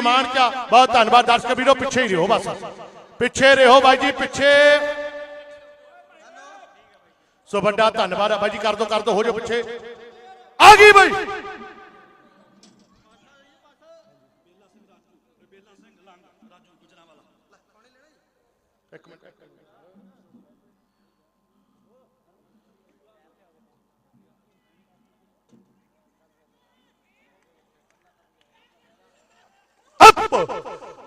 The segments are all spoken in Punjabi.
ਕਮਾਂਡ 'ਚ ਆ। ਬਹੁਤ ਧੰਨਵਾਦ ਦਰਸ਼ਕ ਵੀਰੋ ਪਿੱਛੇ ਹੀ ਰਹੋ ਬਸ ਪਿੱਛੇ ਰਹੋ ਬਾਈ ਜੀ ਪਿੱਛੇ ਸੋ ਵੱਡਾ ਧੰਨਵਾਦ ਆ ਬਾਈ ਜੀ ਕਰ ਦੋ ਕਰ ਦੋ ਹੋ ਜਾਓ ਪਿੱਛੇ ਆ ਗਈ ਬਾਈ ਇੱਕ ਮਿੰਟ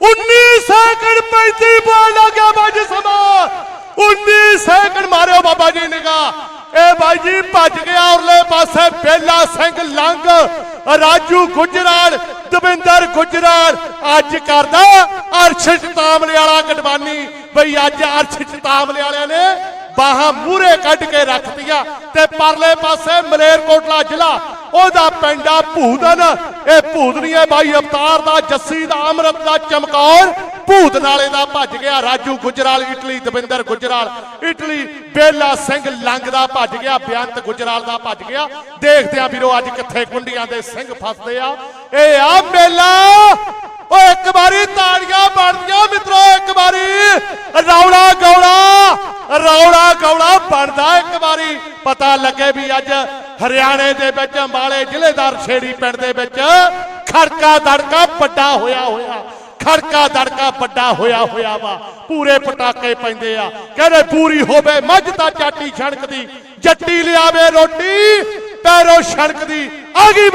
19 ਸੈਕਿੰਡ 35 ਬਾਲ ਲੱਗ ਗਿਆ ਬਾਜੀ ਸਮਾਂ 19 ਸੈਕਿੰਡ ਮਾਰਿਓ ਬਾਬਾ ਜੀ ਨਿਗਾ ਇਹ ਬਾਈ ਜੀ ਭੱਜ ਗਿਆ ਉਰਲੇ ਪਾਸੇ ਬੇਲਾ ਸਿੰਘ ਲੰਗ, ਰਾਜੂ ਗੁਜਰਾਲ, ਦਵਿੰਦਰ ਗੁਜਰਾਲ। ਅੱਜ ਕਰਦਾ ਅਰਸ਼ ਤਾਮਲੇ ਵਾਲਾ ਗਡਵਾਨੀ ਬਈ ਅੱਜ ਅਰਸ਼ ਤਾਮਲੇ ਵਾਲਿਆਂ ਨੇ ਬਾਹਾਂ ਮੂਰੇ ਕੱਢ ਕੇ ਰੱਖਤੀਆਂ ਤੇ ਪਰਲੇ ਪਾਸੇ ਮਲੇਰਕੋਟਲਾ ਜ਼ਿਲ੍ਹਾ, ਉਹਦਾ ਪਿੰਡਾ ਭੂਦਨ। ਇਹ ਭੂਦਨੀ ਬਾਈ ਅਵਤਾਰ ਦਾ, ਜੱਸੀ ਦਾ, ਅੰਮ੍ਰਿਤ ਦਾ ਚਮਕੌਰ। ਭੂਤ ਨਾਲੇ ਦਾ ਭੱਜ ਗਿਆ ਰਾਜੂ ਗੁਜਰਾਲ, ਇਟਲੀ, ਦਵਿੰਦਰ ਗੁਜਰਾਲ। ਇਟਲੀ ਬੇਲਾ ਸਿੰਘ ਲੰਗ ਦਾ ਭੱਜ ਗਿਆ ਬੇਅੰਤ ਗੁਜਰਾਲ ਦਾ ਭੱਜ ਗਿਆ। ਦੇਖਦੇ ਆ ਵੀਰੋ ਅੱਜ ਕਿੱਥੇ ਕੁੰਡੀਆਂ ਦੇ ਸਿੰਘ ਫਸਦੇ ਆ। ਇਹ ਆ ਮੇਲਾ ਓ ਇੱਕ ਵਾਰੀ ਤਾੜੀਆਂ ਬਣਦਾ ਇੱਕ ਵਾਰੀ। ਪਤਾ ਲੱਗੇ ਵੀ ਅੱਜ ਹਰਿਆਣੇ ਦੇ ਵਿੱਚ, ਅੰਬਾਲੇ ਜ਼ਿਲ੍ਹੇਦਾਰ ਛੇੜੀ ਪਿੰਡ ਦੇ ਵਿੱਚ ਖੜਕਾ ਦੜਕਾ ਵੱਡਾ ਹੋਇਆ ਹੋਇਆ। ਖੜਕਾ ਦੜਕਾ ਵੱਡਾ ਹੋਇਆ ਹੋਇਆ ਵਾ। ਪੂਰੇ ਪਟਾਕੇ ਪੈਂਦੇ ਆ। ਕਹਿੰਦੇ ਪੂਰੀ ਹੋਵੇ ਮੱਝ ਤਾਂ ਚਾਟੀ ਛਣਕਦੀ, ਜੱਟੀ ਲਿਆਵੇ ਰੋਟੀ, ਪੈਰੋ ਛਣਕਦੀ। ਆ ਗਈ